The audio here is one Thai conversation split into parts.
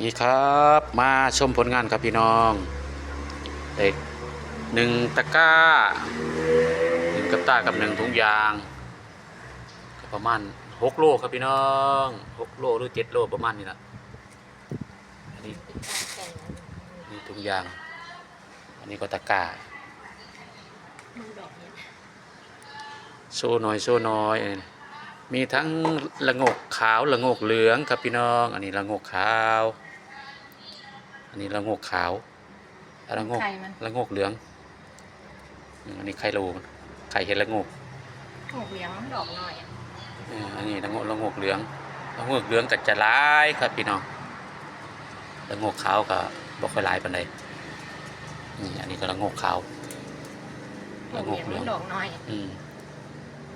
นี่ครับมาชมผลงานครับพี่น้องเด็กหนึ่งตะกร้าหนึ่งกับตากับหนึ่งถุงยางก็ประมาณหกโลครับพี่น้องหกโลหรือเจ็ดโลประมาณนี้แหละอันนี้นี่ถุงยาง อันนี้ก็ตะกร้าโซ่น้อยโซ่น้อยมีทั้งละงกขาวละงกเหลืองครับพี่น้อง อันนี้ละงกขาว อันนี้ละงกขาวอันละงกไข่มันละงกเหลืองอืมอันนี้ไข่โลมันไข่เห็ดละงกหกเหลี้ยงดอกหน่อยอะเอออันนี้ละงกละงกเหลืองละงกเหลืองก็จะหลายครับพี่น้องละงกขาวก็บ่ค่อยหลายปานใดนี่อันนี้ก็ละงกขาวหละกงเหลี้กยงเหลืองดอกน้อยอืม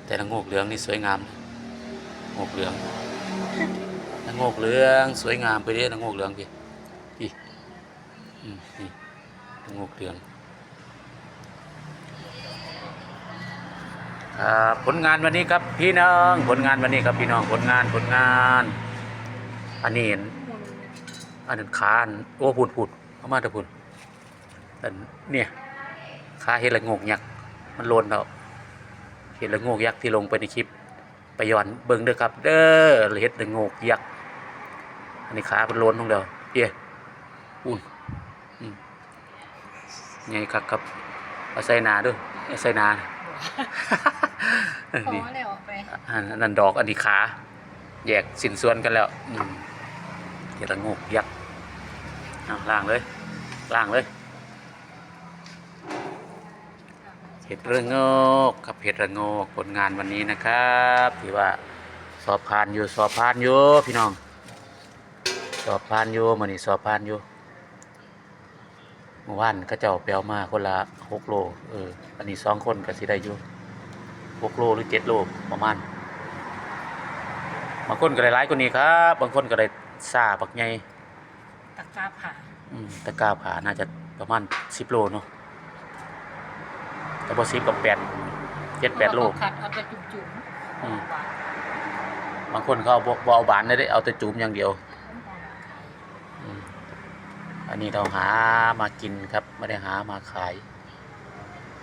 แต่ละงกเหลืองนี่สวยงามงกเหลืองละงกเหลืองสวยงามไปเด้ละงกเหลืองพี่พี่ อืมนี่งกเหลืองครับผลงานวันนี้ครับพี่น้องผลงานวันนี้ครับพี่น้องผลงานผลงาน อันนี้อันนั้นขาอันโอ้พูดพูดเอามาเถอะพูดอันเนี่ยขาเห็ดละงกยักษ์มันโลนแล้วเห็ดละงกยักษ์ที่ลงไปในคลิปไปย้อนเบิ่งเด้อครับ เด้อเห็ดละงกยักษ์อันนี้ขาเป็นโล้นตรงเดียวเอี้อุ่น ไงครับครับเอาใส่นาด้วยเอาใส่นาเออพอนี่แล้วไปอันนั้นดอกอันนี้ขา แยกสินส่วนกันแล้วอืมเห็ดละโงกยักษ์เอาล่างเลยล่างเลยเห็ดระโงกครับเห็ดระโงกผลงานวันนี้นะครับที่ว่าสอบผ่านอยู่สอบผ่านอยู่พี่น้อง สอบผ่านอยู่มันนี่สอบผ่านอยู่เมื่อวานก็เจ้าเปียวมาคนละหกโล เออ อันนี้สองคนก็สิได้อยู่หกโลหรือเจ็ดโลประมาณ บางคนก็ได้หลายกว่านี้ครับ บางคนก็ได้ซาบักใหญ่ตะกร้าผ่าอืมตะกร้าผ่าน่าจะประมาณสิบโลเนาะ แต่พอสิบกับแปดเจ็ดแปดโล เอาขัดเอาไปจุ่มๆอืมหวานบางคนเขาเอาบ่บ่เอาบานได้เด้เอาแต่จุ่มอย่างเดียวอืม อันนี้เราหามากินครับ ไม่ได้หามาขาย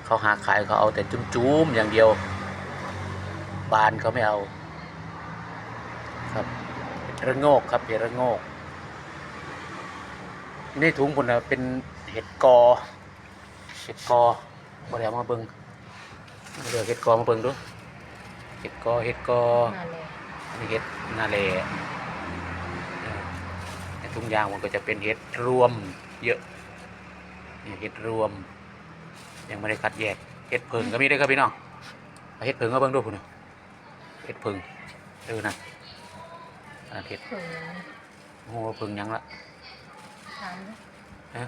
เขาหาขายเขาเอาแต่จุ่มจุมๆอย่างเดียว บานเขาไม่เอา ครับเห็ดระโงกครับเห็ดระโงกในถุงผมนะเป็นเห็ดกอ เห็ดกอบ่ได้เอามาเบิ่งเดี๋ยวเห็ดกอมาเบิ่งดูเห็ดกอเห็ดกอมาเลยอันนี้เห็ดนาเลเออใน ทุ่งยางมันก็จะเป็นเห็ดรวมเยอะนี่เห็ดรวม ยังไม่ได้คัดแยกเห็ดเพิงก็มีได้วยครับพี่น้องเอาเห็ดเพิงก็เบิ่งดูพุ่นน่ะเห็ดเพิงเออนะอันนั้นเห็ดเผือโอ้โหเพิงยังละทานไหมฮะ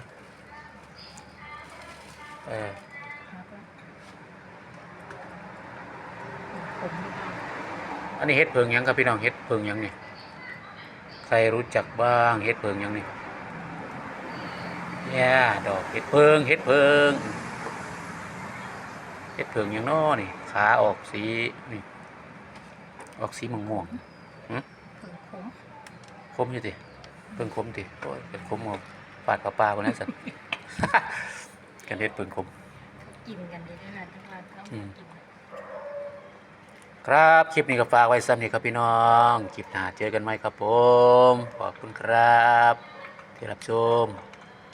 เออครับผมอันนี้เห็ดเพิงยังครับพี่น้องเห็ดเพิงยังนี่ ใครรู้จักบ้างเห็ดเพิงยังนี่เนี่ยดอกเห็ดเพิงเห็ดเพิงเห็ดเผิงอย่างน้อนี่ ขาออกสีนี่ออกสีม่วงม่วงเผือผมๆคมอยู่ติเพิ่งคมติโอ้ยเป็นคมเอาฟาดปลาปลาคนนั้นสัตว์กันเห็ดเผิงคมกินกันดีด้วยนะทุกวันเขาอืมกิน ครับ คลิปนี้ก็ฝากไว้สำนีครับพี่น้อง คลิปหน้าเจอกันไหมครับผม ขอบคุณครับ ที่รับชม